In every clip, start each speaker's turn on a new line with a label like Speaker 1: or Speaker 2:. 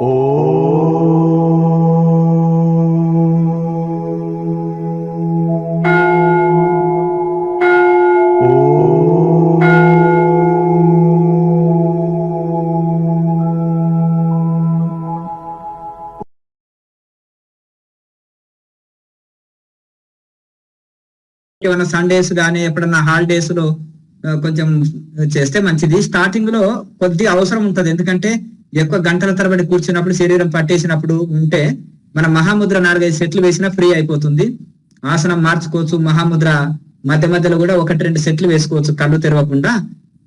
Speaker 1: ఏమైనా సండేస్ కానీ ఎప్పుడన్నా హాలిడేస్లో కొంచెం చేస్తే మంచిది. స్టార్టింగ్లో కొద్ది అవసరం ఉంటది. ఎందుకంటే ఎక్కువ గంటల తరబడి కూర్చున్నప్పుడు శరీరం పట్టేసినప్పుడు ఉంటే మన మహాముద్ర నాలుగైదు సెట్లు వేసినా ఫ్రీ అయిపోతుంది. ఆసనం మార్చుకోవచ్చు మహాముద్ర మధ్య మధ్యలో కూడా ఒకటి రెండు సెట్లు వేసుకోవచ్చు కళ్ళు తెరవకుండా.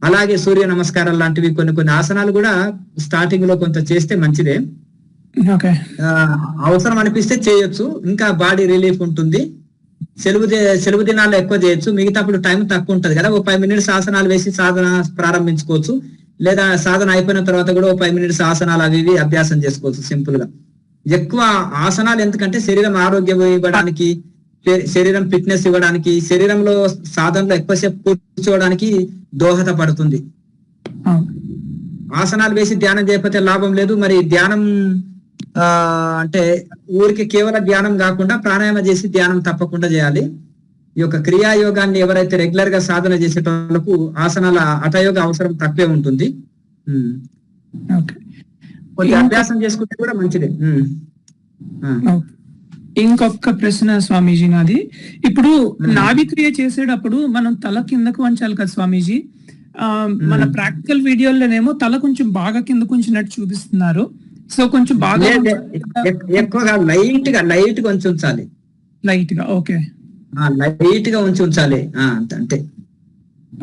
Speaker 1: అలాగే సూర్య నమస్కారాలు లాంటివి కొన్ని కొన్ని ఆసనాలు కూడా స్టార్టింగ్లో కొంత చేస్తే మంచిదే. అవసరం అనిపిస్తే చేయొచ్చు ఇంకా బాడీ రిలీఫ్ ఉంటుంది. సెలవు సెలవు దినాల్లో ఎక్కువ చేయొచ్చు మిగతాప్పుడు టైం తక్కువ ఉంటది కదా ఓ ఫైవ్ మినిట్స్ ఆసనాలు వేసి సాధన ప్రారంభించుకోవచ్చు. లేదా సాధన అయిపోయిన తర్వాత కూడా ఓ ఫైవ్ మినిట్స్ ఆసనాలు అవి ఇవి అభ్యాసం చేసుకోవచ్చు సింపుల్గా. ఎక్కువ ఆసనాలు ఎందుకంటే శరీరం ఆరోగ్యం ఇవ్వడానికి శరీరం ఫిట్నెస్ ఇవ్వడానికి శరీరంలో సాధనలో ఎక్కువసేపు కూర్చోవడానికి దోహదపడుతుంది. ఆసనాలు వేసి ధ్యానం చేయకపోతే లాభం లేదు. మరి ధ్యానం ఆ అంటే ఊరికి కేవలం ధ్యానం కాకుండా ప్రాణాయామ చేసి ధ్యానం తప్పకుండా చేయాలి. ఈ యొక్క క్రియాయోగాన్ని ఎవరైతే రెగ్యులర్గా సాధన చేసేటోళ్ళకు ఆసనాల హఠయోగ అవసరం తక్కువే ఉంటుంది. కొద్ది అభ్యాసం చేసుకుంటే కూడా మంచిదే.
Speaker 2: ఇంకొక ప్రశ్న స్వామీజీ నాది. ఇప్పుడు నాభి క్రియ చేసేటప్పుడు మనం తల కిందకు వంచాలి కదా స్వామీజీ. ఆ, మన ప్రాక్టికల్ వీడియోలోనేమో తల కొంచెం బాగా కిందకు ఉంచినట్టు చూపిస్తున్నారు. సో కొంచెం బాగా
Speaker 1: ఎక్కువగా లైట్గా లైట్గా ఉంచి ఉంచాలి.
Speaker 2: లైట్గా ఓకే.
Speaker 1: లైట్గా ఉంచి ఉంచాలి. అంత-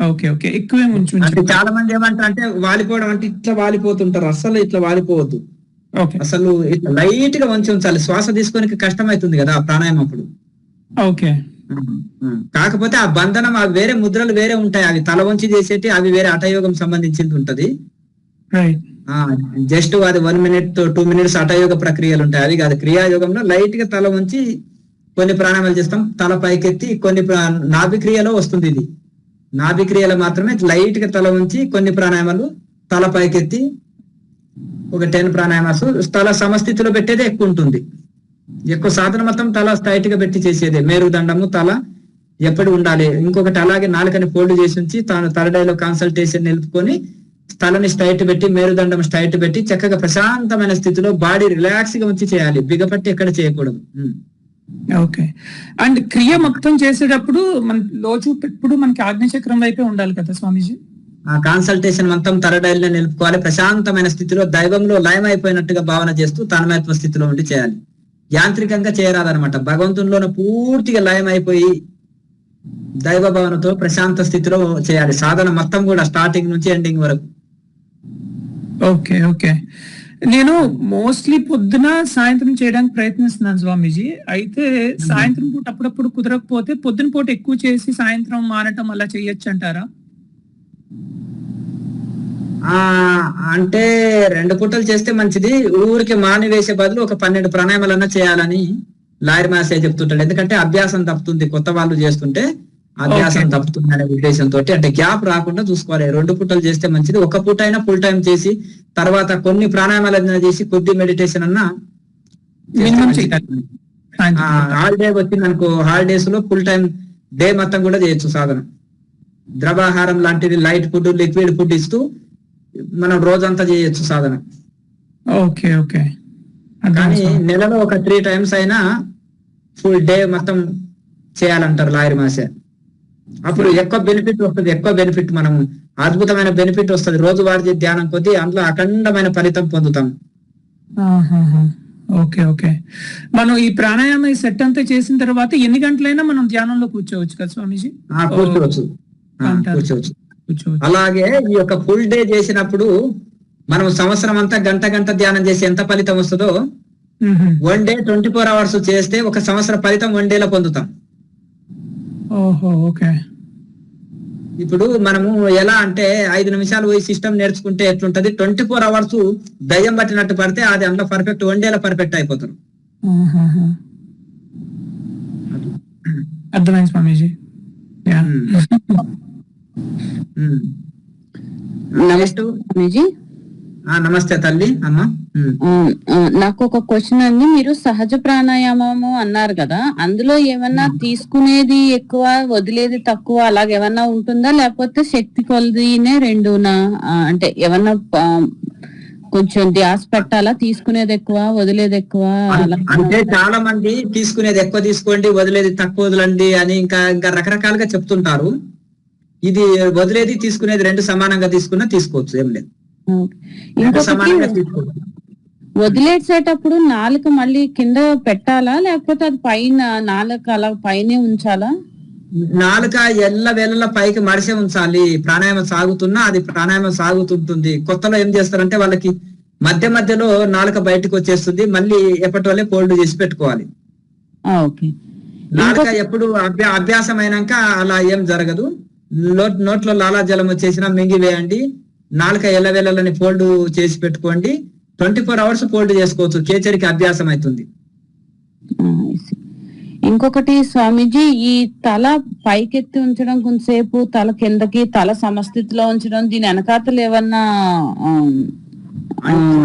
Speaker 2: ఓకే ఓకే. ఎక్కువే ఉంచు
Speaker 1: అంటే చాలా మంది ఏమంటారు అంటే వాలిపోవడం అంటే ఇట్లా వాలిపోతుంటారు. అస్సలు ఇట్లా వాలిపోవద్దు. అసలు ఇట్లా లైట్గా వంచి ఉంచాలి. శ్వాస తీసుకోనికి కష్టం అవుతుంది కదా ఆ ప్రాణాయామం అప్పుడు.
Speaker 2: ఓకే.
Speaker 1: కాకపోతే ఆ బంధనం అవి వేరే ముద్రలు వేరే ఉంటాయి. అవి తల వంచి చేసేటి అవి వేరే హఠయోగం సంబంధించింది ఉంటది. జస్ట్ అది వన్ మినిట్ టూ మినిట్స్ హఠయోగ ప్రక్రియలు ఉంటాయి. అవి కాదు. క్రియాయోగంలో లైట్గా తల వంచి కొన్ని ప్రాణాయామాలు చేస్తాం తల పైకెత్తి కొన్ని నాభిక్రియలో వస్తుంది ఇది. నాభిక్రియలు మాత్రమే లైట్గా తల ఉంచి కొన్ని ప్రాణాయామాలు తల పైకెత్తి ఒక టెన్ ప్రాణాయామాలు తల సమస్థితిలో పెట్టేదే ఎక్కువ ఉంటుంది. ఎక్కువ సాధన మొత్తం తల స్ట్రైట్గా పెట్టి చేసేదే. మేరుదండము తల ఎప్పుడు ఉండాలి? ఇంకొకటి అలాగే నాలుకని ఫోల్డ్ చేసి ఉంచి తాను తలడైలో కన్సల్టేషన్ నిలుపుకొని తలని స్ట్రైట్ పెట్టి మేరుదండం స్ట్రైట్ పెట్టి చక్కగా ప్రశాంతమైన స్థితిలో బాడీ రిలాక్స్గా ఉంచి చేయాలి. బిగపట్టి ఎక్కడ చేయకూడదు.
Speaker 2: ఓకే. అండ్ క్రియ మొత్తం చేసేటప్పుడు మన లోచూపు ఎప్పుడు మనకి ఆజ్ఞచక్రం వైపే ఉండాలి కదా స్వామీజీ?
Speaker 1: ఆ కాన్సల్టేషన్ మొత్తం తలడైల్లో నిలుపుకోవాలి. ప్రశాంతమైన స్థితిలో దైవంలో లయం అయిపోయినట్టుగా భావన చేస్తూ తన్మయత్వ స్థితిలో ఉండి చేయాలి. యాంత్రికంగా చేయరాదనమాట భగవంతునిలోన పూర్తిగా లయం అయిపోయి దైవ భావనతో ప్రశాంత స్థితిలో చేయాలి. సాధన మొత్తం కూడా స్టార్టింగ్ నుంచి ఎండింగ్ వరకు.
Speaker 2: Okay okay. నేను మోస్ట్లీ పొద్దున సాయంత్రం చేయడానికి ప్రయత్నిస్తున్నాను స్వామీజీ. అయితే సాయంత్రం పూట అప్పుడప్పుడు కుదరకపోతే పొద్దున పూట ఎక్కువ చేసి సాయంత్రం మానటం అలా చేయొచ్చు అంటారా?
Speaker 1: ఆ అంటే రెండు పూటలు చేస్తే మంచిది. ఊరికి మాని వేసే బదులు ఒక పన్నెండు ప్రాణాయామాలన్నా చేయాలని లాయర్ మాసే చెప్తుంటాడు. ఎందుకంటే అభ్యాసం తప్పుతుంది కొత్త వాళ్ళు చేస్తుంటే. అభ్యాసం
Speaker 2: Okay.
Speaker 1: తప్పుతుంది అనే ఉద్దేశంతో అంటే గ్యాప్ రాకుండా చూసుకోవాలి. రెండు పూటలు చేస్తే మంచిది. ఒక పూట అయినా ఫుల్ టైం చేసి తర్వాత కొన్ని ప్రాణాయామాలు చేసి కొద్ది మెడిటేషన్ అన్నా. హాలిడే వచ్చింది అనుకో హాలిడేస్లో ఫుల్ టైం డే మొత్తం కూడా చేయొచ్చు సాధన. ద్రవాహారం లాంటిది లైట్ ఫుడ్ లిక్విడ్ ఫుడ్ ఇస్తూ మనం రోజంతా చేయొచ్చు సాధన.
Speaker 2: ఓకే ఓకే
Speaker 1: కానీ నెలలో ఒక త్రీ టైమ్స్ అయినా ఫుల్ డే మొత్తం చేయాలంటారు లాయర్ మాసే అప్పుడు ఎక్కువ బెనిఫిట్ వస్తుంది ఎక్కువ బెనిఫిట్ మనం. అద్భుతమైన బెనిఫిట్ వస్తుంది. రోజు వారి ధ్యానం కొద్దీ అందులో అఖండమైన ఫలితం పొందుతాం.
Speaker 2: Okay okay. మనం ఈ ప్రాణాయామ ఈ సెట్ అంతా చేసిన తర్వాత ఎన్ని గంటలైనా మనం ధ్యానంలో కూర్చోవచ్చు కదా స్వామీజీ?
Speaker 1: ఆ, కూర్చోవచ్చు. కూర్చోవచ్చు.
Speaker 2: కూర్చోవచ్చు.
Speaker 1: అలాగే ఈ యొక్క ఫుల్ డే చేసినప్పుడు మనం సంవత్సరం అంతా గంట గంట ధ్యానం చేసి ఎంత ఫలితం వస్తుందో. One day twenty four hours చేస్తే ఒక సంవత్సర ఫలితం వన్ డేలో పొందుతాం.
Speaker 2: ఓకే.
Speaker 1: ఇప్పుడు మనము ఎలా అంటే ఐదు నిమిషాలు పోయి సిస్టమ్ నేర్చుకుంటే ఎట్లుంటది? ట్వంటీ ఫోర్ అవర్స్ దయ్యం పట్టినట్టు పడితే అది అందులో పర్ఫెక్ట్ వన్ డేలో పర్ఫెక్ట్ అయిపోతారు.
Speaker 2: అర్థమైంది స్వామీజీ.
Speaker 3: నమస్తే స్వామీజీ.
Speaker 1: నమస్తే తల్లి అమ్మ.
Speaker 3: నాకు ఒక క్వశ్చన్ అండి. మీరు సహజ ప్రాణాయామము అన్నారు కదా అందులో ఏమన్నా తీసుకునేది ఎక్కువ వదిలేది తక్కువ అలాగ ఏమన్నా ఉంటుందా? లేకపోతే శక్తి కొలదినే రెండునా? అంటే ఏమన్నా కొంచెం ధ్యాస పెట్టాలా? తీసుకునేది ఎక్కువ వదిలేది ఎక్కువ
Speaker 1: అంటే చాలా మంది తీసుకునేది ఎక్కువ తీసుకోండి వదిలేది తక్కువ వదలండి అని ఇంకా ఇంకా రకరకాలుగా చెప్తుంటారు. ఇది వదిలేది తీసుకునేది రెండు సమానంగా తీసుకున్నా తీసుకోవచ్చు ఏం లేదు.
Speaker 3: ఇంకొకటి వదిలేసేటప్పుడు నాలుక మళ్ళీ కింద పెట్టాలా? లేకపోతే అది పైన నాలుక అలా పైనే ఉంచాలా?
Speaker 1: నాలుక ఎల్ల వేళల పైకి మడిసే ఉంచాలి. ప్రాణాయామం సాగుతున్నా అది ప్రాణాయామం సాగుతుంటుంది. కొత్తలో ఏం చేస్తారంటే వాళ్ళకి మధ్య మధ్యలో నాలుక బయటకు వచ్చేస్తుంది. మళ్ళీ ఎప్పటి వల్లే ఫోల్డ్ చేసి పెట్టుకోవాలి. నాలుక ఎప్పుడు అభ్యా అభ్యాసం అయినాక అలా ఏం జరగదు. నోట్ నోట్లో లాలాజలం వచ్చేసినా మింగి వేయండి నాలుక ఎల్లవేళలని ఫోల్డ్ చేసి పెట్టుకోండి. ట్వంటీ ఫోర్ అవర్స్ ఫోల్డ్ చేసుకోవచ్చు. కేచరికి అభ్యాసం అవుతుంది.
Speaker 3: See. ఇంకొకటి స్వామీజీ ఈ తల పైకెత్తి ఉంచడం కొంతసేపు తల కిందకి తల సమస్థితిలో ఉంచడం దీని వెనకాతలు ఏమన్నా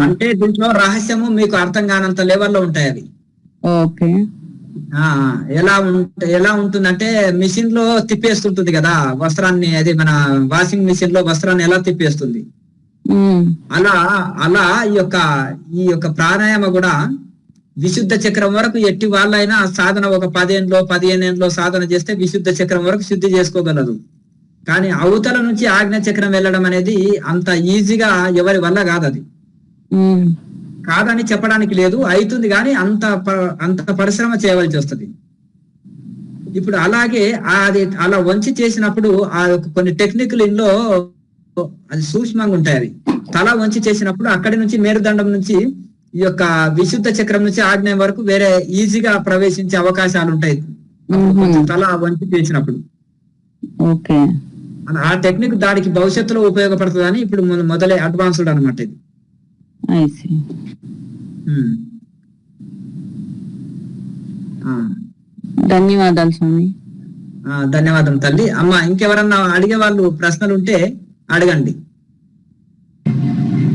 Speaker 1: అంటే దీంట్లో రహస్యము మీకు అర్థం కానంత లెవెల్లో ఉంటాయి అవి.
Speaker 3: ఓకే.
Speaker 1: ఎలా ఉంట ఎలా ఉంటుందంటే మిషన్లో తిప్పేస్తుంటుంది కదా వస్త్రాన్ని అది మన వాషింగ్ మిషన్లో వస్త్రాన్ని ఎలా తిప్పేస్తుంది? అలా అలా ఈ యొక్క ఈ యొక్క ప్రాణాయామ కూడా విశుద్ధ చక్రం వరకు ఎట్టి వాళ్ళైనా సాధన ఒక పదేండ్లో పదిహేనేండ్లో సాధన చేస్తే విశుద్ధ చక్రం వరకు శుద్ధి చేసుకోగలదు. కానీ అవతల నుంచి ఆజ్ఞ చక్రం వెళ్ళడం అనేది అంత ఈజీగా ఎవరి వల్ల కాదు అది కాదని చెప్పడానికి లేదు అవుతుంది కానీ అంత అంత పరిశ్రమ చేయవలసి వస్తుంది. ఇప్పుడు అలాగే అది అలా వంచి చేసినప్పుడు ఆ కొన్ని టెక్నికల్ ఇంట్లో అది సూక్ష్మంగా ఉంటాయి అవి. తల వంచి చేసినప్పుడు అక్కడి నుంచి మేరుదండం నుంచి ఈ యొక్క విశుద్ధ చక్రం నుంచి ఆగ్నేయం వరకు వేరే ఈజీగా ప్రవేశించే అవకాశాలు ఉంటాయి. తల వంచి చేసినప్పుడు. ఆ టెక్నిక్ దానికి భవిష్యత్తులో ఉపయోగపడుతుందని ఇప్పుడు మొదలే అడ్వాన్స్డ్ అనమాట ఇది.
Speaker 3: I see
Speaker 1: um. ఆ,
Speaker 3: ధన్యవాదాలు స్వామి.
Speaker 1: ఆ, ధన్యవాదం తల్లి. అమ్మ ఇంకెవరన్నా అడిగే వాళ్ళు ప్రశ్నలు ఉంటే అడగండి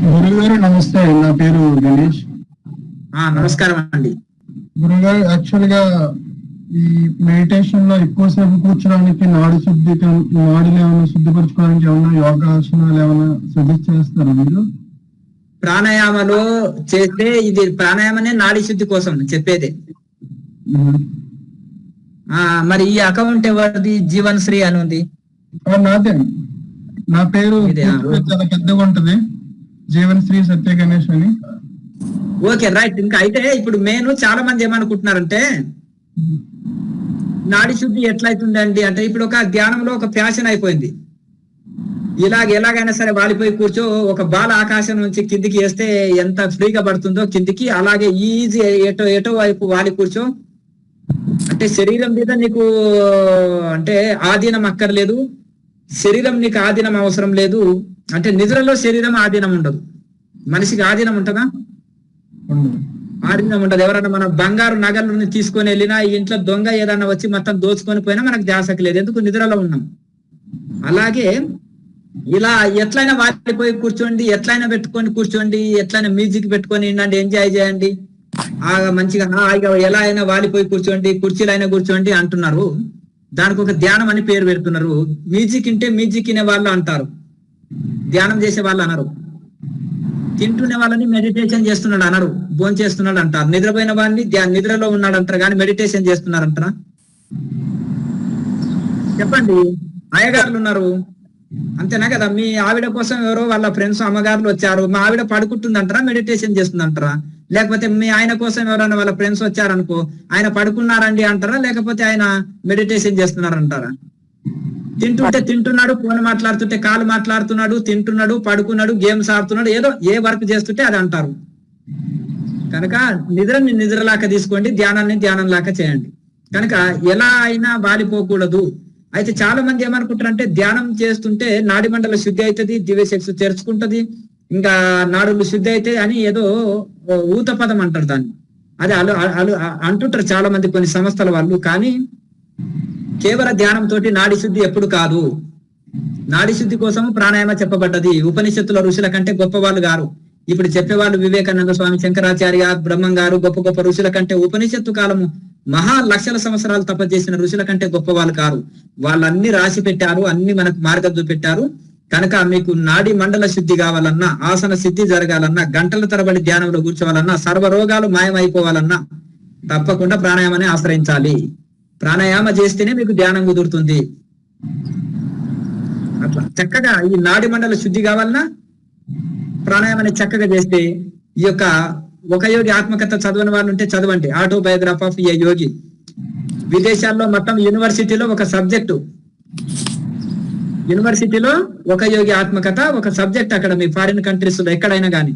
Speaker 4: గురుగారు నమస్తే. నా పేరు గణేష్.
Speaker 1: ఆ నమస్కారం అండి.
Speaker 4: గురుగారు యాక్చువల్గా ఈ మెడిటేషన్లో ఎక్కువసేపు కూర్చోడానికి నాడు శుద్ధి నాడులు ఏమైనా శుద్ధిపరచుకోవడానికి ఏమైనా యోగాసనాలు ఏమైనా సజెస్ట్ చేస్తారా మీరు?
Speaker 1: ప్రాణాయామలో చేస్తే ఇది ప్రాణాయామనే నాడీ శుద్ధి కోసం చెప్పేదే. ఆ మరి ఈ అకౌంట్ ఎవరిది? జీవన్ శ్రీ అని ఉంది.
Speaker 4: నాదే. నా పేరు చాలా పెద్దగా ఉంటది. జీవన్ శ్రీ సత్య గణేష్ అని.
Speaker 1: Okay right. ఇంకా అయితే ఇప్పుడు మెయిన్ చాలా మంది ఏమనుకుంటున్నారంటే నాడి శుద్ధి ఎట్లయితుందండి అంటే ఇప్పుడు ఒక ధ్యానంలో ఒక ఫ్యాషన్ అయిపోయింది. ఇలాగ ఎలాగైనా సరే వాలిపోయి కూర్చో ఒక బాల ఆకాశం నుంచి కిందికి వేస్తే ఎంత ఫ్రీగా పడుతుందో కిందికి అలాగే ఈజీ ఎటో ఎటో వైపు వాలి కూర్చో. అంటే శరీరం మీద నీకు అంటే ఆధీనం అక్కర్లేదు. శరీరం నీకు ఆధీనం అవసరం లేదు. అంటే నిద్రలో శరీరం ఆధీనం ఉండదు. మనిషికి ఆధీనం ఉంటుందా. ఆధీనం ఉండదు. ఎవరైనా మన బంగారు నగలను తీసుకొని వెళ్ళినా ఇంట్లో దొంగ ఏదన్నా వచ్చి మొత్తం దోచుకొని పోయినా మనకు ధ్యాసకి లేదు. ఎందుకు? నిద్రలో ఉన్నాం. అలాగే ఇలా ఎట్లయినా వాలిపోయి కూర్చోండి ఎట్లయినా పెట్టుకొని కూర్చోండి ఎట్లయినా మ్యూజిక్ పెట్టుకొని వినండి ఎంజాయ్ చేయండి. ఆ మంచిగా హాయిగా ఎలా అయినా వాడిపోయి కూర్చోండి కుర్చీలు అయినా కూర్చోండి అంటున్నారు. దానికి ఒక ధ్యానం అని పేరు పెడుతున్నారు. మ్యూజిక్ ఇంటే మ్యూజిక్ వినే వాళ్ళు అంటారు. ధ్యానం చేసే వాళ్ళు అనరు. తింటున్న వాళ్ళని మెడిటేషన్ చేస్తున్నాడు అనరు. భోజనం చేస్తున్నాడు అంటారు. నిద్రపోయిన వాడిని ధ్యా- నిద్రలో ఉన్నాడు అంటారు కానీ మెడిటేషన్ చేస్తున్నారు అంటారా చెప్పండి. అయ్యగారులు ఉన్నారు. అంతేనా కదా? మీ ఆవిడ కోసం ఎవరో వాళ్ళ ఫ్రెండ్స్ అమ్మగారులు వచ్చారు. మా ఆవిడ పడుకుంటుంది అంటారా మెడిటేషన్ చేస్తుందంటారా? లేకపోతే మీ ఆయన కోసం ఎవరైనా వాళ్ళ ఫ్రెండ్స్ వచ్చారనుకో ఆయన పడుకున్నారండి అంటారా? లేకపోతే ఆయన మెడిటేషన్ చేస్తున్నారంటారా? తింటుంటే తింటున్నాడు ఫోన్ మాట్లాడుతుంటే కాలు మాట్లాడుతున్నాడు తింటున్నాడు పడుకున్నాడు గేమ్స్ ఆడుతున్నాడు ఏదో ఏ వర్క్ చేస్తుంటే అది అంటారు. కనుక నిద్రని నిద్రలాగా తీసుకోండి ధ్యానాన్ని ధ్యానం లాగా చేయండి. కనుక ఎలా అయినా వాలిపోకూడదు. అయితే చాలా మంది ఏమనుకుంటారంటే ధ్యానం చేస్తుంటే నాడి మండల శుద్ధి అవుతుంది దివ్యశక్తి తెరుచుకుంటది ఇంకా నాడులు శుద్ధి అవుతాయి అని ఏదో ఊత పదం అంటారు దాన్ని. అది అలు అలు అంటుంటారు చాలా మంది కొన్ని సంస్థల వాళ్ళు కానీ కేవల ధ్యానం తోటి నాడి శుద్ధి ఎప్పుడు కాదు. నాడి శుద్ధి కోసం ప్రాణాయామ చెప్పబడ్డది. ఉపనిషత్తుల ఋషుల కంటే గొప్ప వాళ్ళు గారు. ఇప్పుడు చెప్పేవాళ్ళు వివేకానంద స్వామి శంకరాచార్య బ్రహ్మం గారు గొప్ప గొప్ప ఋషుల కంటే ఉపనిషత్తు కాలము మహా లక్షల సంవత్సరాలు తప చేసిన ఋషుల కంటే గొప్ప వాళ్ళు కారు. వాళ్ళన్ని రాసి పెట్టారు అన్ని మనకు మార్గం చూపెట్టారు. కనుక మీకు నాడి మండల శుద్ధి కావాలన్నా ఆసన సిద్ధి జరగాలన్నా గంటల తరబడి ధ్యానంలో కూర్చోవాలన్నా సర్వ రోగాలు మాయమైపోవాలన్నా తప్పకుండా ప్రాణాయామాన్ని ఆశ్రయించాలి. ప్రాణాయామ చేస్తేనే మీకు ధ్యానం కుదురుతుంది. అట్లా చక్కగా ఈ నాడి మండల శుద్ధి కావాలన్నా ప్రాణాయామాన్ని చక్కగా చేస్తే ఈ యొక్క ఒక యోగి ఆత్మకథ చదవని వాళ్ళు ఉంటే చదవండి. Autobiography of a yogi. విదేశాల్లో మొత్తం యూనివర్సిటీలో ఒక సబ్జెక్టు యూనివర్సిటీలో ఒక యోగి ఆత్మకథ ఒక సబ్జెక్ట్ అక్కడ మీ ఫారిన్ కంట్రీస్లో ఎక్కడైనా కానీ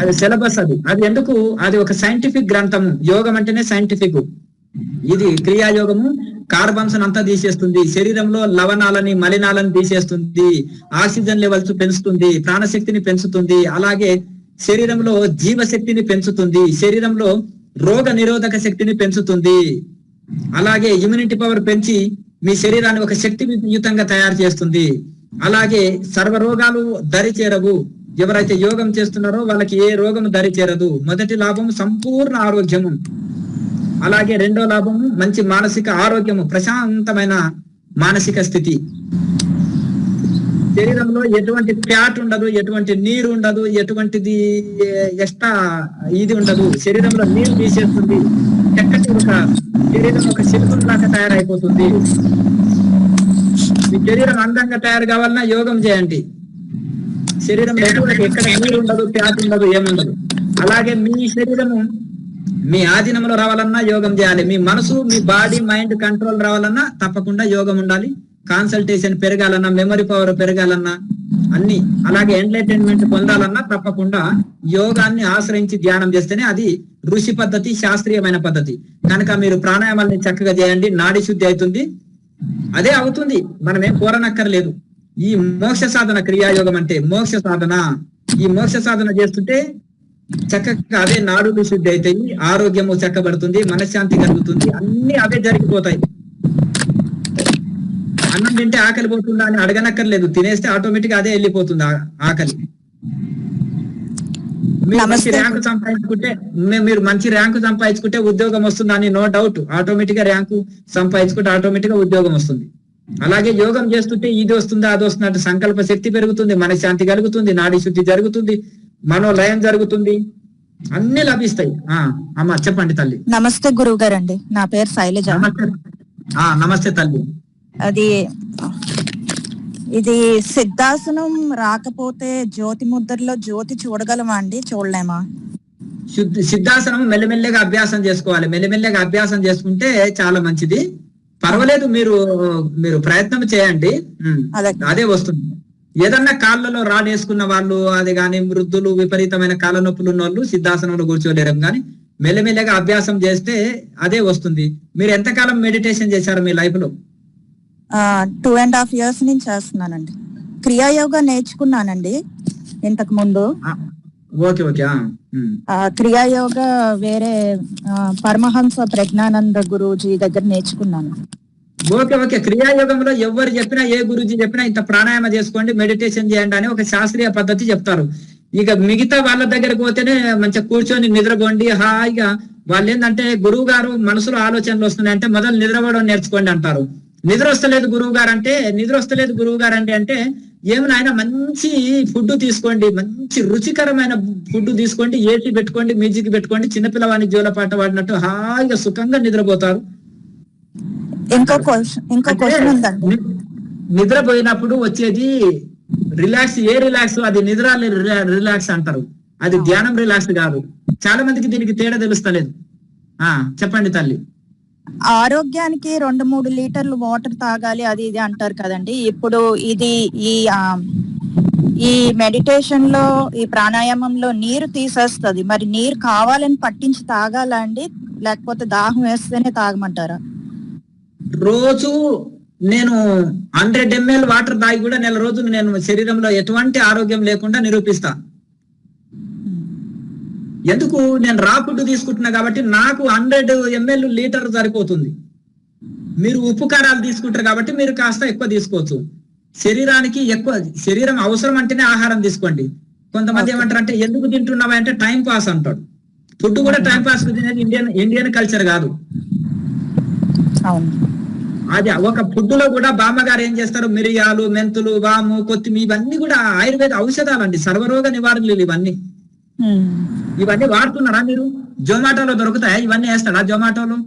Speaker 1: అది సిలబస్ అది. అది ఎందుకు? అది ఒక సైంటిఫిక్ గ్రంథము. యోగం అంటేనే సైంటిఫిక్ ఇది క్రియాయోగము. కార్బన్స్ అంతా తీసేస్తుంది. శరీరంలో లవణాలని మలినాలను తీసేస్తుంది. ఆక్సిజన్ లెవెల్స్ పెంచుతుంది. ప్రాణశక్తిని పెంచుతుంది. అలాగే శరీరంలో జీవశక్తిని పెంచుతుంది శరీరంలో రోగ నిరోధక శక్తిని పెంచుతుంది. అలాగే ఇమ్యూనిటీ పవర్ పెంచి మీ శరీరాన్ని ఒక శక్తియుతంగా తయారు చేస్తుంది. అలాగే సర్వ రోగాలు దరి చేరవు. ఎవరైతే యోగం చేస్తున్నారో వాళ్ళకి ఏ రోగం దరి చేరదు. మొదటి లాభం సంపూర్ణ ఆరోగ్యము. అలాగే రెండో లాభము మంచి మానసిక ఆరోగ్యము ప్రశాంతమైన మానసిక స్థితి. శరీరంలో ఎటువంటి ఫ్యాట్ ఉండదు ఎటువంటి నీరు ఉండదు ఎటువంటిది ఎక్స్ట్రా ఇది ఉండదు. శరీరంలో నీరు తీసేస్తుంది. చక్కటి ఒక శరీరం ఒక శిల్పం లాగా తయారైపోతుంది. మీ శరీరం అందంగా తయారు కావాలన్నా యోగం చేయండి. శరీరం ఎటువంటి ఎక్కడ నీరు ఉండదు ఫ్యాట్ ఉండదు ఏముండదు. అలాగే మీ శరీరము మీ ఆధీనంలో రావాలన్నా యోగం చేయాలి. మీ మనసు మీ బాడీ మైండ్ కంట్రోల్ రావాలన్నా తప్పకుండా యోగం ఉండాలి. కాన్సల్టేషన్ పెరగాలన్నా మెమరీ పవర్ పెరగాలన్నా అన్ని అలాగే ఎంటర్టైన్మెంట్ పొందాలన్నా తప్పకుండా యోగాన్ని ఆశ్రయించి ధ్యానం చేస్తేనే అది ఋషి పద్ధతి శాస్త్రీయమైన పద్ధతి. కనుక మీరు ప్రాణాయామాలని చక్కగా చేయండి నాడి శుద్ధి అవుతుంది. అదే అవుతుంది. మనమేం కోరనక్కర్లేదు. ఈ మోక్ష సాధన క్రియాయోగం అంటే మోక్ష సాధన. ఈ మోక్ష సాధన చేస్తుంటే చక్కగా అదే నాడులు శుద్ధి అవుతాయి ఆరోగ్యము చక్కబడుతుంది మనశ్శాంతి కలుగుతుంది అన్ని అవే జరిగిపోతాయి. అన్నం తింటే ఆకలి పోతుందా అని అడగనక్కర్లేదు. తినేస్తే ఆటోమేటిక్ అదే వెళ్ళిపోతుంది ఆకలి. మీరు మంచి. ర్యాంకు సంపాదించుకుంటే మీరు మంచి ర్యాంకు సంపాదించుకుంటే ఉద్యోగం వస్తుంది అని నో డౌట్. ఆటోమేటిక్గా ర్యాంకు సంపాదించుకుంటే ఆటోమేటిక్గా ఉద్యోగం వస్తుంది. అలాగే యోగం చేస్తుంటే ఇది వస్తుంది అది వస్తుంది అంటే సంకల్ప శక్తి పెరుగుతుంది మనశ్శాంతి కలుగుతుంది నాడి శుద్ధి జరుగుతుంది మనోలయం జరుగుతుంది. అన్ని లభిస్తాయి. ఆ అమ్మ చెప్పండి తల్లి.
Speaker 5: నమస్తే గురువు గారండి నా పేరు శైలజ.
Speaker 1: నమస్తే తల్లి.
Speaker 5: అది ఇది సిద్ధాసనం రాకపోతే జ్యోతి ముద్రలో జ్యోతి చూడగలమా అండి? చూడలేమా?
Speaker 1: సిద్ధాసనం మెల్లమెల్లగా అభ్యాసం చేసుకోవాలి. మెల్లమెల్లగా అభ్యాసం చేసుకుంటే చాలా మంచిది. పర్వాలేదు మీరు మీరు ప్రయత్నం చేయండి.
Speaker 5: అదే
Speaker 1: వస్తుంది. ఏదన్నా కాళ్ళలో రాడేసుకున్న వాళ్ళు అది కానీ వృద్ధులు విపరీతమైన కాళ్ళ నొప్పులు ఉన్న వాళ్ళు సిద్ధాసనంలో కూర్చోలేరు కానీ మెల్లమెల్లగా అభ్యాసం చేస్తే అదే వస్తుంది. మీరు ఎంతకాలం మెడిటేషన్ చేశారు మీ లైఫ్లో
Speaker 5: టూ అండ్ హాఫ్ ఇయర్స్ నుంచి చేస్తున్నానండి. క్రియాయోగా నేర్చుకున్నానండి ఇంతకు ముందు.
Speaker 1: ఓకే ఓకే
Speaker 5: క్రియాయోగ వేరే పరమహంస ప్రజ్ఞానంద గురూజీ దగ్గర నేర్చుకున్నాను.
Speaker 1: ఓకే ఓకే క్రియాయోగంలో ఎవరు చెప్పినా ఏ గురుజీ చెప్పినా ఇంత ప్రాణాయామ చేసుకోండి మెడిటేషన్ చేయండి అని ఒక శాస్త్రీయ పద్ధతి చెప్తారు. ఇక మిగతా వాళ్ళ దగ్గరకు పోతేనే మంచిగా కూర్చొని నిద్రపోండి హాయిగా. వాళ్ళు ఏంటంటే గురువు గారు మనసులో ఆలోచనలు వస్తున్నాయి అంటే మొదలు నిద్రపోవడం నేర్చుకోండి అంటారు. నిద్ర వస్తలేదు గురువు గారు అంటే నిద్ర వస్తలేదు గురువు గారు అంటే అంటే ఏమి నాయన మంచి ఫుడ్ తీసుకోండి మంచి రుచికరమైన ఫుడ్ తీసుకోండి ఏసీ పెట్టుకోండి మ్యూజిక్ పెట్టుకోండి చిన్నపిల్లవాని జోల పాట పాడినట్టు హాయిగా సుఖంగా నిద్రపోతారు.
Speaker 5: ఇంకో క్వశ్చన్ ఇంకో
Speaker 1: అంటే
Speaker 5: క్వశ్చన్ ఉందండి.
Speaker 1: ని- నిద్రపోయినప్పుడు వచ్చేది రిలాక్స్ ఏ రిలాక్స్? అది నిద్ర రిలాక్స్ అంటారు. అది ధ్యానం రిలాక్స్ కాదు. చాలా మందికి దీనికి తేడా తెలుస్తలేదు. ఆ చెప్పండి తల్లి.
Speaker 5: ఆరోగ్యానికి రెండు మూడు లీటర్లు వాటర్ తాగాలి అది ఇది అంటారు కదండి. ఇప్పుడు ఇది ఈ ఈ మెడిటేషన్లో ఈ ప్రాణాయామంలో నీరు తీసేస్తది. మరి నీరు కావాలని పట్టించి తాగాలా అండి? లేకపోతే దాహం వేస్తేనే తాగమంటారా?
Speaker 1: రోజు నేను హండ్రెడ్ ఎంఎల్ వాటర్ తాగి కూడా నెల రోజులు నేను శరీరంలో ఎటువంటి ఆరోగ్యం లేకుండా నిరూపిస్తాను ఎందుకు నేను రా ఫుడ్ తీసుకుంటున్నా కాబట్టి నాకు హండ్రెడ్ ఎంఎల్ లీటర్ సరిపోతుంది. మీరు ఉప్పు కారాలు తీసుకుంటారు కాబట్టి మీరు కాస్త ఎక్కువ తీసుకోవచ్చు. శరీరానికి ఎక్కువ శరీరం అవసరం అంటేనే ఆహారం తీసుకోండి. కొంతమంది. ఏమంటారు అంటే ఎందుకు తింటున్నావా? అంటే టైం పాస్ అంటాడు. ఫుడ్ కూడా టైం పాస్ తినేది ఇండియన్ ఇండియన్ కల్చర్ కాదు. అది ఒక ఫుడ్లో కూడా బామ్మగారు ఏం చేస్తారు? మిరియాలు మెంతులు వాము కొత్తిమీర ఇవన్నీ కూడా ఆయుర్వేద ఔషధాలు అండి సర్వరోగ నివారణలు ఇవన్నీ. ఇవన్నీ వాడుతున్నారా మీరు? జొమాటోలో దొరుకుతాయా? ఇవన్నీ వేస్తాడా జొమాటోలో?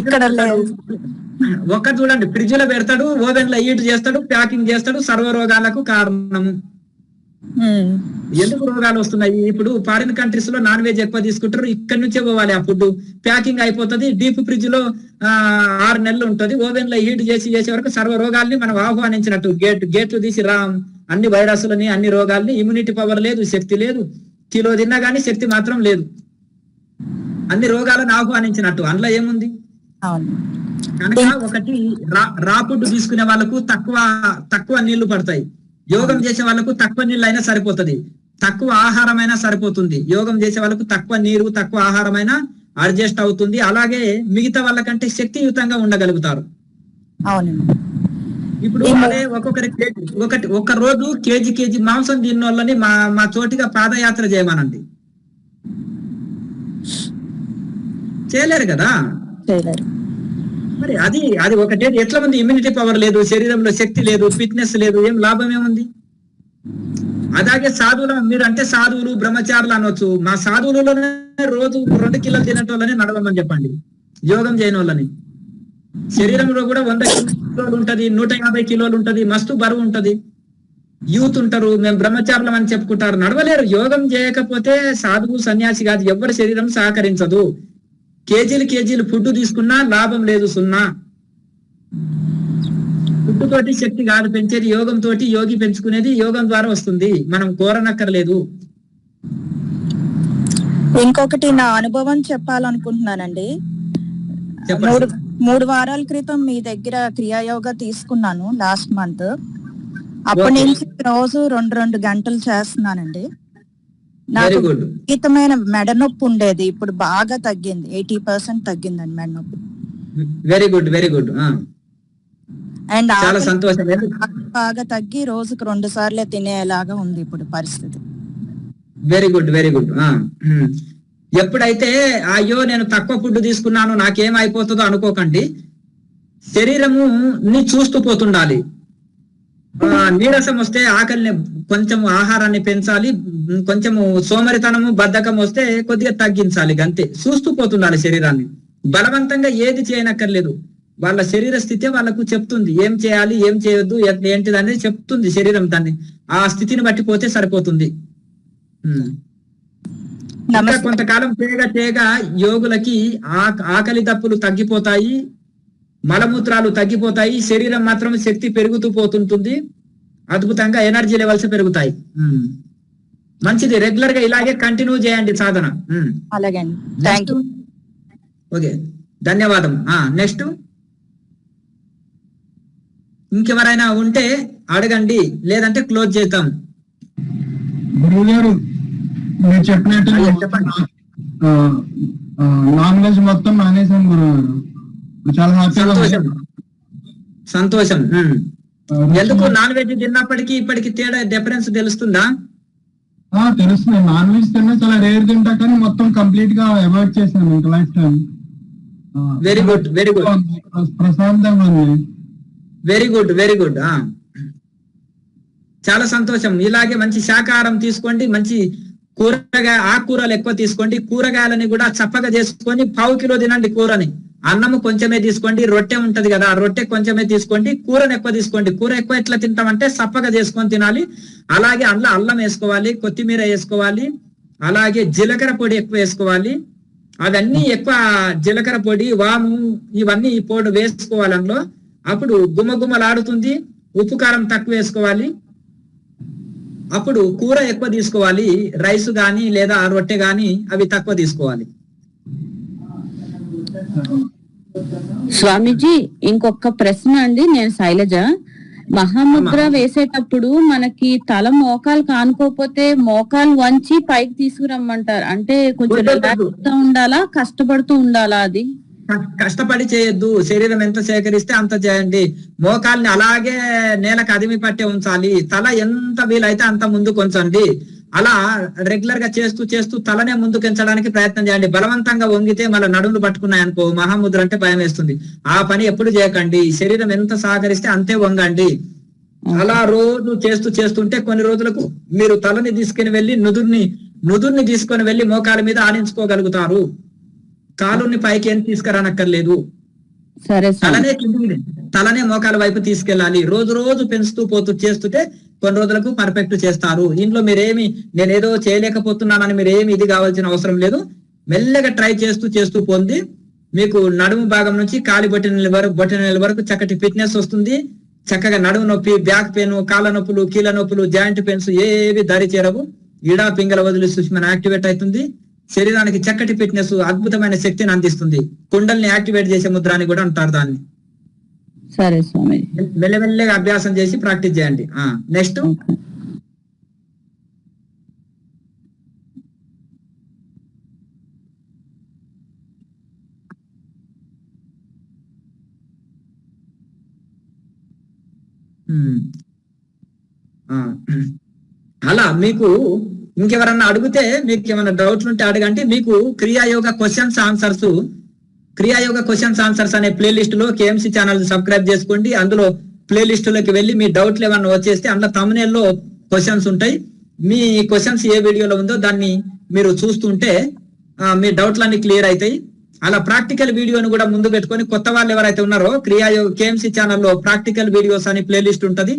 Speaker 5: ఇక్కడ
Speaker 1: ఒక్క చూడండి ఫ్రిడ్జ్లో పెడతాడు ఓవెన్లో హీట్ చేస్తాడు ప్యాకింగ్ చేస్తాడు సర్వరోగాలకు కారణము.
Speaker 5: ఉమ్.
Speaker 1: ఎందుకు రోగాలు వస్తున్నాయి? ఇప్పుడు ఫారిన్ కంట్రీస్లో నాన్ వెజ్ ఎక్కువ తీసుకుంటారు ఇక్కడ నుంచే పోవాలి ఆ ఫుడ్ ప్యాకింగ్ అయిపోతుంది డీప్ ఫ్రిడ్జ్లో ఆరు నెలలు ఉంటది ఓవెన్లో హీట్ చేసి చేసే వరకు సర్వ రోగాల్ని మనం ఆహ్వానించినట్టు. గేట్ గేట్లు తీసి రా అన్ని వైరస్లని అన్ని రోగాల్ని ఇమ్యూనిటీ పవర్ లేదు శక్తి లేదు. కిలో తిన్నా గానీ శక్తి మాత్రం లేదు. అన్ని రోగాలను ఆహ్వానించినట్టు. అందులో ఏముంది? కనుక ఒకటి రా రా ఫుడ్ తీసుకునే వాళ్ళకు తక్కువ తక్కువ నీళ్ళు పడతాయి. యోగం చేసే వాళ్ళకు తక్కువ నీళ్ళు అయినా సరిపోతుంది. తక్కువ ఆహారం అయినా సరిపోతుంది. యోగం చేసే వాళ్ళకు తక్కువ నీరు తక్కువ ఆహారం అయినా అడ్జస్ట్ అవుతుంది. అలాగే మిగతా వాళ్ళకంటే శక్తియుతంగా ఉండగలుగుతారు.
Speaker 5: అవునండి
Speaker 1: ఇప్పుడు అదే ఒక్కొక్కరి కేజీ ఒకటి ఒక రోజు కేజీ కేజీ మాంసం తిన్న వాళ్ళని మా మా చోటిగా పాదయాత్ర చేయమనండి. చేయలేరు కదా?
Speaker 5: చేయలేరు.
Speaker 1: మరి అది అది ఒకటే ఎట్లా ఉంది? ఇమ్యూనిటీ పవర్ లేదు శరీరంలో శక్తి లేదు ఫిట్నెస్ లేదు ఏం లాభం ఏముంది? అలాగే సాధువులు మీరు అంటే సాధువులు బ్రహ్మచారులు అనొచ్చు. మా సాధువులలోనే రోజు రెండు కిలోలు తినేటోళ్ళని నడవమని చెప్పండి. యోగం చేయని వాళ్ళని శరీరంలో కూడా వంద కిలోలు ఉంటది నూట యాభై కిలోలు ఉంటది మస్తు బరువు ఉంటది. యూత్ ఉంటారు మేము బ్రహ్మచారులం అని చెప్పుకుంటారు. నడవలేరు యోగం చేయకపోతే సాధువు సన్యాసి కాదు ఎవరి శరీరం సహకరించదు. కేజీలు కేజీలు ఫుడ్ తీసుకున్నా లాభం లేదు సున్నా. ఫుడ్ తోటి శక్తి కాదు పెంచేది యోగం తోటి యోగి పెంచుకునేది యోగం ద్వారా వస్తుంది. మనం కోరనక్కర్లేదు.
Speaker 5: ఇంకొకటి నా అనుభవం చెప్పాలనుకుంటున్నానండి. మూడు మూడు వారాల క్రితం మీ దగ్గర క్రియాయోగ తీసుకున్నాను లాస్ట్ మంత్ అప్పటి. నుంచి రోజు రెండు రెండు గంటలు చేస్తున్నానండి. నాకు విపరీతమైన మెడ నొప్పి ఉండేది. ఇప్పుడు బాగా తగ్గింది. ఎయిటీ పర్సెంట్ తగ్గిందండి మెడ నొప్పి
Speaker 1: very good very good
Speaker 5: and
Speaker 1: చాలా సంతోషం.
Speaker 5: బాగా తగ్గి రోజుకు రెండు సార్లే తినేలాగా ఉంది ఇప్పుడు పరిస్థితి.
Speaker 1: వెరీ గుడ్ వెరీ గుడ్ ఎప్పుడైతే అయ్యో నేను తక్కువ ఫుడ్ తీసుకున్నాను నాకేం అయిపోతుందో అనుకోకండి. శరీరము ని చూస్తూ పోతుండాలి. ఆ, నీరసం వస్తే ఆకలిని కొంచెం ఆహారాన్ని పెంచాలి కొంచెము సోమరితనము బద్ధకం వస్తే కొద్దిగా తగ్గించాలి అంతే చూస్తూ పోతుండాలి శరీరాన్ని. బలవంతంగా ఏది చేయనక్కర్లేదు. వాళ్ళ శరీర స్థితి వాళ్ళకు చెప్తుంది. ఏం చేయాలి ఏం చేయొద్దు ఏంటిది అనేది చెప్తుంది శరీరం దాన్ని. ఆ స్థితిని బట్టి పోతే సరిపోతుంది. కొంతకాలం చేయగా చేయగా యోగులకి ఆ- ఆకలి దప్పులు తగ్గిపోతాయి మలమూత్రాలు తగ్గిపోతాయి శరీరం మాత్రం శక్తి పెరుగుతూ పోతుంటుంది అద్భుతంగా ఎనర్జీ లెవెల్స్ పెరుగుతాయి. మంచిది రెగ్యులర్గా ఇలాగే కంటిన్యూ చేయండి సాధన. ఓకే. ధన్యవాదం. ఆ నెక్స్ట్. ఇంకెవరైనా ఉంటే అడగండి లేదంటే క్లోజ్ చేద్దాం.
Speaker 4: గురువు గారు మీరు చెప్పినట్టు. నాన్ వెజ్ మొత్తం మానేశాను గారు చాలా హ్యాపీగా
Speaker 1: సంతోషం. ఎందుకు నాన్ వెజ్ తిన్నప్పటికీ ఇప్పటికి తేడా డిఫరెన్స్ తెలుస్తుందా?
Speaker 4: ఆ, తెలుస్తుంది. నాన్ వెజ్ తిన్నా చాలా రేర్ తింటా కానీ మొత్తం కంప్లీట్గా అవాయిడ్ చేశాను ఇంకా life time
Speaker 1: very good very good
Speaker 4: ప్రశాంతంగా ఉంది.
Speaker 1: వెరీ గుడ్ వెరీ గుడ్ చాలా సంతోషం. ఇలాగే మంచి శాకాహారం తీసుకోండి మంచి కూరగాయ ఆకుకూరలు ఎక్కువ తీసుకోండి. కూరగాయలని కూడా చప్పగా చేసుకొని పావు కిలో తినండి కూరని. అన్నము కొంచెమే తీసుకోండి రొట్టె ఉంటది కదా ఆ రొట్టె కొంచెమే తీసుకోండి కూరని ఎక్కువ తీసుకోండి. కూర ఎక్కువ ఎట్లా తింటామంటే చప్పగా చేసుకొని తినాలి. అలాగే అందులో అల్లం వేసుకోవాలి కొత్తిమీర వేసుకోవాలి అలాగే జీలకర్ర పొడి ఎక్కువ వేసుకోవాలి. అవన్నీ ఎక్కువ జీలకర్ర పొడి వాము ఇవన్నీ ఈ పొడి వేసుకోవాలి అందులో. అప్పుడు గుమగుమలాడుతుంది ఉప్పు కారం తక్కువ వేసుకోవాలి. అప్పుడు కూర ఎక్కువ తీసుకోవాలి రైస్ గాని లేదా రొట్టె గాని అవి తక్కువ తీసుకోవాలి.
Speaker 3: స్వామీజీ ఇంకొక ప్రశ్న అండి నేను శైలజ. మహాముద్ర. వేసేటప్పుడు మనకి తల మోకాలు కానుకోపోతే మోకాలు వంచి పైకి తీసుకురమ్మంటారు. అంటే కొంచెం ఉండాలా కష్టపడుతూ ఉండాలా అది?
Speaker 1: కష్టపడి చేయొద్దు. శరీరం ఎంత సేకరిస్తే అంత చేయండి. మోకాల్ని అలాగే నేలకు అదిమి పట్టే ఉంచాలి. తల ఎంత వీలైతే అంత ముందుకు ఉంచండి అలా రెగ్యులర్గా చేస్తూ చేస్తూ తలనే ముందుకు ఎంచడానికి ప్రయత్నం చేయండి. బలవంతంగా వంగితే మళ్ళీ నడుములు పట్టుకున్నాయి అనుకో మహాముద్ర అంటే భయం వేస్తుంది. ఆ పని ఎప్పుడు చేయకండి. శరీరం ఎంత సహకరిస్తే అంతే వంగండి. అలా రోజు చేస్తూ చేస్తుంటే కొన్ని రోజులకు మీరు తలని తీసుకుని వెళ్ళి నుదుర్ని నుదుర్ని తీసుకొని వెళ్ళి మోకాల మీద ఆడించుకోగలుగుతారు. కాలుని పైకి ఏం తీసుకురానక్కర్లేదు. తలనే కిందికి తలనే మోకాల వైపు తీసుకెళ్ళాలి. రోజు రోజు పెంచుతూ పోతూ చేస్తుంటే కొన్ని రోజులకు పర్ఫెక్ట్ చేస్తారు. ఇంట్లో మీరేమి నేనేదో చేయలేకపోతున్నానని మీరు ఏమి ఇది కావాల్సిన అవసరం లేదు. మెల్లగా ట్రై చేస్తూ చేస్తూ పొంది మీకు నడుము భాగం నుంచి కాలి బొట్టిన వరకు బొట్టిన వరకు చక్కటి ఫిట్నెస్ వస్తుంది. చక్కగా నడుము నొప్పి బ్యాక్ పెయిన్ కాళ్ళ నొప్పులు కీళ్ళ నొప్పులు జాయింట్ పెయిన్స్ ఏవి దారి చేరవు. ఇడా పింగళ వదిలి సుష్మన యాక్టివేట్ అవుతుంది. శరీరానికి చక్కటి ఫిట్నెస్ అద్భుతమైన శక్తిని అందిస్తుంది. కుండల్ని యాక్టివేట్ చేసే ముద్ర అని కూడా అంటారు దాన్ని.
Speaker 3: సరే స్వామి.
Speaker 1: మెల్లమెల్లగా అభ్యాసం చేసి ప్రాక్టీస్ చేయండి. నెక్స్ట్. అలా మీకు ఇంకెవరన్నా అడిగితే మీకు ఏమైనా డౌట్లు ఉంటే అడగండి. మీకు Kriya yoga questions answers Kriya yoga questions answers అనే ప్లేలిస్ట్లో కేఎంసీ ఛానల్ సబ్స్క్రైబ్ చేసుకోండి. అందులో ప్లేలిస్ట్లోకి వెళ్ళి మీ డౌట్లు ఏమన్నా వచ్చేస్తే అందులో thumbnail లో క్వశ్చన్స్ ఉంటాయి. మీ క్వశ్చన్స్ ఏ వీడియోలో ఉందో దాన్ని మీరు చూస్తుంటే మీ డౌట్లన్నీ క్లియర్ అవుతాయి అలా ప్రాక్టికల్ వీడియోని కూడా ముందు పెట్టుకొని కొత్త వాళ్ళు ఎవరైతే ఉన్నారో క్రియాయోగ కేఎంసీ ఛానల్లో ప్రాక్టికల్ వీడియోస్ అని ప్లేలిస్ట్ ఉంటుంది.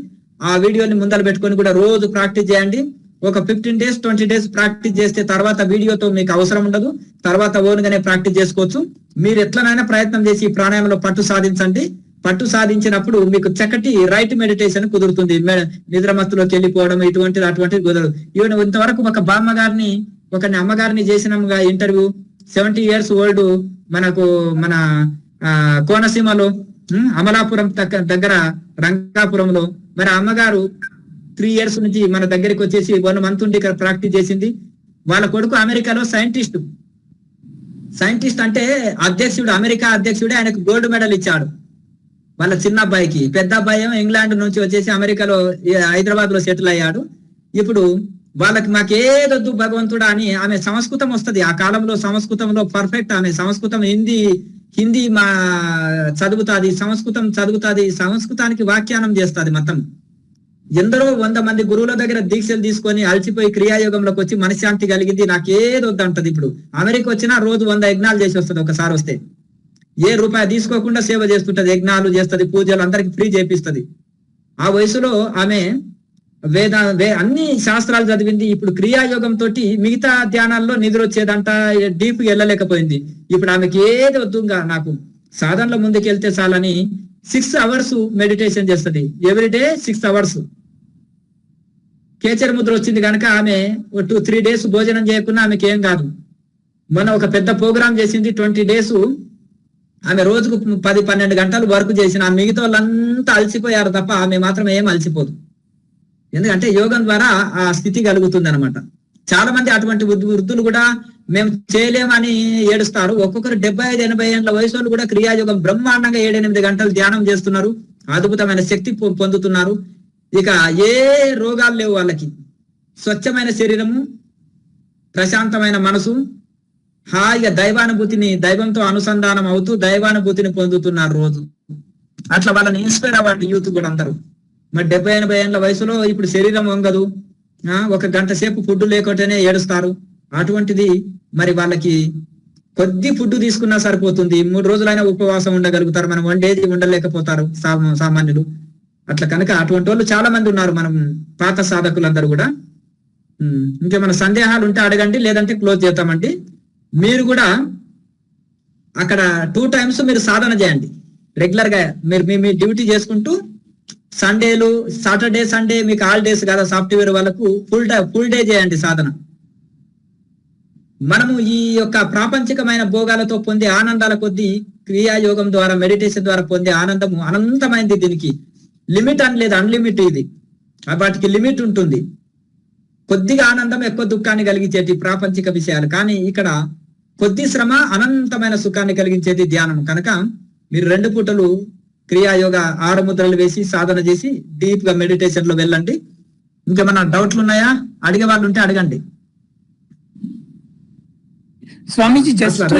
Speaker 1: ఆ వీడియోని ముందర పెట్టుకొని కూడా రోజు ప్రాక్టీస్ చేయండి. ఒక fifteen days twenty days practice చేస్తే తర్వాత వీడియోతో మీకు అవసరం ఉండదు. తర్వాత ఓన్ గానే ప్రాక్టీస్ చేసుకోవచ్చు. మీరు ఎట్లనైనా ప్రయత్నం చేసి ప్రాణాయంలో పట్టు సాధించండి. పట్టు సాధించినప్పుడు మీకు చక్కటి రైట్ మెడిటేషన్ కుదురుతుంది. నిద్రమత్తులోకి వెళ్ళిపోవడం ఇటువంటిది అటువంటిది కుదరదు. ఈవెన్ ఇంతవరకు ఒక బామ్మ గారిని ఒక అమ్మగారిని చేసినాముగా ఇంటర్వ్యూ సెవెంటీ ఇయర్స్ ఓల్డ్ మనకు మన కోనసీమలో అమలాపురం దగ్గర రంగాపురంలో. మరి అమ్మగారు త్రీ ఇయర్స్ నుంచి మన దగ్గరికి వచ్చేసి వన్ మంత్ ఉండి ఇక్కడ ప్రాక్టీస్ చేసింది. వాళ్ళ కొడుకు అమెరికాలో సైంటిస్ట్ సైంటిస్ట్ అంటే అధ్యక్షుడు అమెరికా అధ్యక్షుడే ఆయనకు గోల్డ్ మెడల్ ఇచ్చాడు. వాళ్ళ చిన్న అబ్బాయికి. పెద్ద అబ్బాయి ఇంగ్లాండ్ నుంచి వచ్చేసి అమెరికాలో హైదరాబాద్లో సెటిల్ అయ్యాడు. ఇప్పుడు వాళ్ళకి మాకేదొద్దు భగవంతుడా అని ఆమె సంస్కృతం వస్తుంది. ఆ కాలంలో సంస్కృతంలో పర్ఫెక్ట్ ఆమె సంస్కృతం హిందీ హిందీ మా చదువుతాది సంస్కృతం చదువుతాది సంస్కృతానికి వ్యాఖ్యానం చేస్తుంది మొత్తం. ఎందరో వంద మంది గురువుల దగ్గర దీక్షలు తీసుకొని అలసిపోయి క్రియాయోగంలోకి వచ్చి మనశ్శాంతి కలిగింది. నాకేది వద్దంటది ఇప్పుడు. అమెరికా వచ్చినా రోజు వంద యజ్ఞాలు చేసి వస్తుంది ఒకసారి వస్తే. ఏ రూపాయి తీసుకోకుండా సేవ చేస్తుంటది. యజ్ఞాలు చేస్తది పూజలు అందరికి ఫ్రీ చేపిస్తుంది. ఆ వయసులో ఆమె వేద వే అన్ని శాస్త్రాలు చదివింది. ఇప్పుడు క్రియాయోగం తోటి మిగతా ధ్యానాల్లో నిద్ర వచ్చేదంట డీప్ వెళ్ళలేకపోయింది. ఇప్పుడు ఆమెకి ఏది వద్దుగా నాకు. సాధనలో ముందుకెళ్తే చాలని సిక్స్ అవర్స్ మెడిటేషన్ చేస్తది. Everyday six hours. కేచర్ ముద్ర వచ్చింది కనుక ఆమె టూ త్రీ డేస్ భోజనం చేయకుండా ఆమెకి ఏం కాదు. మొన్న ఒక పెద్ద ప్రోగ్రామ్ చేసింది ట్వంటీ డేస్ ఆమె రోజుకు పది పన్నెండు గంటలు వర్క్ చేసిన మిగతా వాళ్ళంతా అలసిపోయారు తప్ప ఆమె మాత్రం ఏం అలసిపోదు. ఎందుకంటే యోగం ద్వారా ఆ స్థితి కలుగుతుంది అనమాట చాలా మంది అటువంటి వృద్ధులు కూడా మేము చేయలేమని ఏడుస్తారు. ఒక్కొక్కరు డెబ్బై ఐదు ఎనభై ఏళ్ళ వయసు వాళ్ళు కూడా క్రియాయోగం బ్రహ్మాండంగా ఏడెనిమిది గంటలు ధ్యానం చేస్తున్నారు. అద్భుతమైన శక్తి పొ- పొందుతున్నారు. ఇక ఏ రోగాలు లేవు వాళ్ళకి. స్వచ్ఛమైన శరీరము ప్రశాంతమైన మనసు హాయిగా దైవానుభూతిని దైవంతో అనుసంధానం అవుతూ దైవానుభూతిని పొందుతున్నారు రోజు. అట్లా వాళ్ళని ఇన్స్పైర్ అవ్వండి యూత్ కూడా అందరూ. మరి డెబ్బై ఎనభై ఏళ్ళ వయసులో ఇప్పుడు శరీరం వంగదు. ఒక గంట సేపు ఫుడ్ లేకుంటేనే ఏడుస్తారు. అటువంటిది మరి వాళ్ళకి కొద్ది ఫుడ్ తీసుకున్నా సరిపోతుంది. మూడు రోజులైనా ఉపవాసం ఉండగలుగుతారు. మనం వన్ డేది ఉండలేకపోతారు. సామ- సామాన్యులు. అట్లా కనుక అటువంటి వాళ్ళు చాలా మంది ఉన్నారు మనం పాత సాధకులందరూ కూడా. ఇంకేమైనా సందేహాలు ఉంటే అడగండి లేదంటే క్లోజ్ చేస్తామండి మీరు కూడా అక్కడ టూ టైమ్స్ మీరు సాధన చేయండి. రెగ్యులర్గా మీరు మీ మీ డ్యూటీ చేసుకుంటూ సండేలు సాటర్డే సండే మీకు హాలిడేస్ కదా సాఫ్ట్వేర్ వాళ్ళకు ఫుల్ డే ఫుల్ డే చేయండి సాధన. మనము ఈ యొక్క ప్రాపంచికమైన భోగాలతో పొందే ఆనందాల కొద్దీ క్రియాయోగం ద్వారా మెడిటేషన్ ద్వారా పొందే ఆనందము అనంతమైంది దీనికి. లిమిట్ అని లేదు అన్లిమిట్ ఇది. వాటికి లిమిట్ ఉంటుంది. కొద్దిగా ఆనందం ఎక్కువ దుఃఖాన్ని కలిగించేటి ప్రాపంచిక విషయాలు. కానీ ఇక్కడ కొద్ది శ్రమ అనంతమైన సుఖాన్ని కలిగించేది ధ్యానం. కనుక మీరు రెండు పూటలు క్రియాయోగ ఆరు ముద్రలు వేసి సాధన చేసి డీప్గా మెడిటేషన్లో వెళ్ళండి. ఇంకేమన్నా డౌట్లు ఉన్నాయా? అడిగే వాళ్ళు ఉంటే అడగండి.
Speaker 2: స్వామీజీ జస్ట్.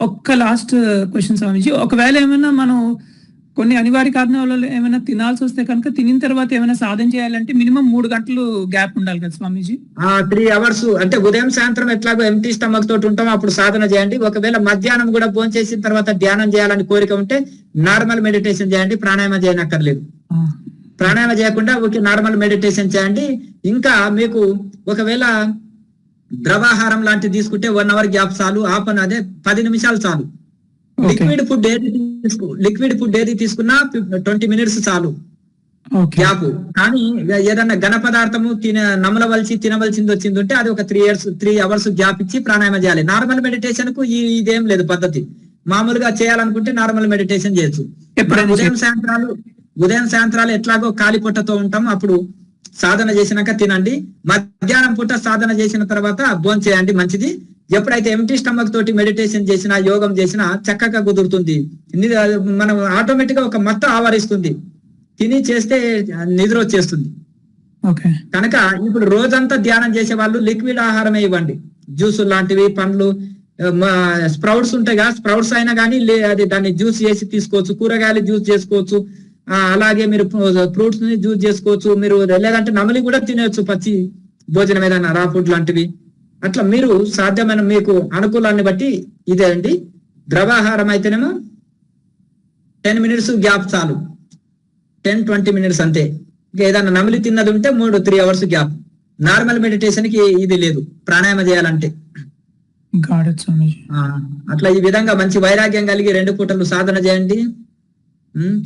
Speaker 2: ఒక్క లాస్ట్ క్వశ్చన్ స్వామీజీ. ఒకవేళ ఏమైనా మనం కొన్ని అనివార్య కారణాల వల్ల ఏమైనా తినాల్సి వస్తే కనుక తినిన తర్వాత ఏమైనా సాధన చేయాలంటే మినిమం మూడు గంటలు గ్యాప్ ఉండాలి కదా స్వామీజీ?
Speaker 1: ఆ త్రీ అవర్స్. అంటే ఉదయం సాయంత్రం ఎట్లాగో ఎంటీ స్టమక్ తోటి ఉంటాం అప్పుడు సాధన చేయండి. ఒకవేళ మధ్యాహ్నం కూడా భోజనం చేసిన తర్వాత ధ్యానం చేయాలని కోరిక ఉంటే నార్మల్ మెడిటేషన్ చేయండి. ప్రాణాయామం చేయనక్కర్లేదు. ప్రాణాయామం చేయకుండా ఓకే నార్మల్ మెడిటేషన్ చేయండి. ఇంకా మీకు ఒకవేళ ద్రవాహారం లాంటిది తీసుకుంటే వన్ అవర్ గ్యాప్ చాలు. అన్ అదే పది నిమిషాలు చాలు. లిక్విడ్ ఫుడ్ ఏది లిక్విడ్ ఫుడ్ ఏది తీసుకున్నా ట్వంటీ మినిట్స్ చాలు. గ్యాప్ కానీ ఏదన్నా ఘన పదార్థము తిన నమలవలసి తినవలసింది వచ్చింది ఉంటే అది ఒక three years three hours gap ఇచ్చి ప్రాణాయామం చేయాలి. నార్మల్ మెడిటేషన్కు ఈ ఇదేం లేదు పద్ధతి. మామూలుగా చేయాలనుకుంటే నార్మల్ మెడిటేషన్ చేయొచ్చు. ఉదయం సాయంత్రాలు ఉదయం సాయంత్రాలు ఎట్లాగో కాలి పొట్టతో ఉంటాం. అప్పుడు సాధన చేసినాక తినండి. మధ్యాహ్నం పూట సాధన చేసిన తర్వాత భోజనం చేయండి మంచిది. ఎప్పుడైతే ఎంటీ స్టమక్ తోటి మెడిటేషన్ చేసినా యోగం చేసినా చక్కగా కుదురుతుంది. మనం ఆటోమేటిక్గా ఒక మత్తు ఆవరిస్తుంది. తిని చేస్తే నిద్ర వచ్చేస్తుంది.
Speaker 2: ఓకే
Speaker 1: కనుక ఇప్పుడు రోజంతా ధ్యానం చేసే వాళ్ళు లిక్విడ్ ఆహారమే ఇవ్వండి. జ్యూస్ లాంటివి పండ్లు స్ప్రౌట్స్ ఉంటాయి కదా స్ప్రౌట్స్ అయినా కానీ లే- అది దాన్ని జ్యూస్ చేసి తీసుకోవచ్చు కూరగాయలు జ్యూస్ చేసుకోవచ్చు అలాగే మీరు ఫ్రూట్స్ని జ్యూస్ చేసుకోవచ్చు మీరు లేదంటే నమలి కూడా తినవచ్చు పచ్చి భోజనం ఏదైనా రా ఫుడ్ లాంటివి. అట్లా మీరు సాధ్యమైన మీకు అనుకూలాన్ని బట్టి ఇదే అండి. ద్రవాహారం అయితేనేమో టెన్ మినిట్స్ గ్యాప్ చాలు. టెన్ ట్వంటీ మినిట్స్ అంతే. ఇంకా ఏదైనా నమిలి తిన్నది ఉంటే మూడు త్రీ అవర్స్ గ్యాప్ నార్మల్ మెడిటేషన్కి ఇది లేదు. ప్రాణాయామ చేయాలంటే. అట్లా ఈ విధంగా మంచి వైరాగ్యం కలిగి రెండు పూటలు సాధన చేయండి.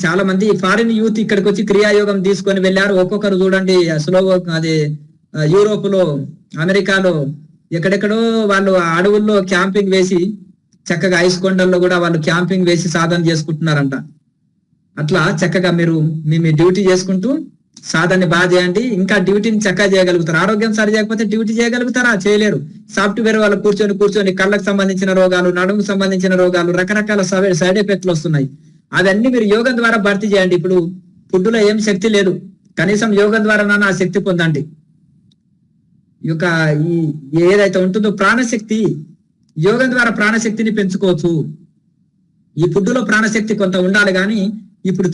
Speaker 1: చాలా మంది ఫారిన్ యూత్ ఇక్కడికి వచ్చి క్రియాయోగం తీసుకొని వెళ్ళారు. ఒక్కొక్కరు చూడండి స్లోవో అది యూరోప్లో అమెరికాలో ఎక్కడెక్కడో వాళ్ళు అడవుల్లో క్యాంపింగ్ వేసి చక్కగా ఐస్ కొండల్లో కూడా వాళ్ళు క్యాంపింగ్ వేసి సాధన చేసుకుంటున్నారంట. అట్లా చక్కగా మీరు మీ మీ డ్యూటీ చేసుకుంటూ సాధనని బాగా చేయండి. ఇంకా డ్యూటీని చక్కగా చేయగలుగుతారు. ఆరోగ్యం సరి చేయకపోతే డ్యూటీ చేయగలుగుతారా? చేయలేరు. సాఫ్ట్వేర్ వాళ్ళు కూర్చొని కూర్చొని కళ్ళకు సంబంధించిన రోగాలు నడుముకు సంబంధించిన రోగాలు రకరకాల సైడ్ ఎఫెక్ట్లు వస్తున్నాయి. అవన్నీ మీరు యోగం ద్వారా భర్తీ చేయండి. ఇప్పుడు ఫుడ్లో ఏం శక్తి లేదు. కనీసం యోగం ద్వారా ఆ శక్తి పొందండి. యొక్క ఈ ఏదైతే ఉంటుందో ప్రాణశక్తి యోగం ద్వారా ప్రాణశక్తిని పెంచుకోవచ్చు. ఈ ఫుడ్డులో ప్రాణశక్తి కొంత ఉండాలి కానీ ఇప్పుడు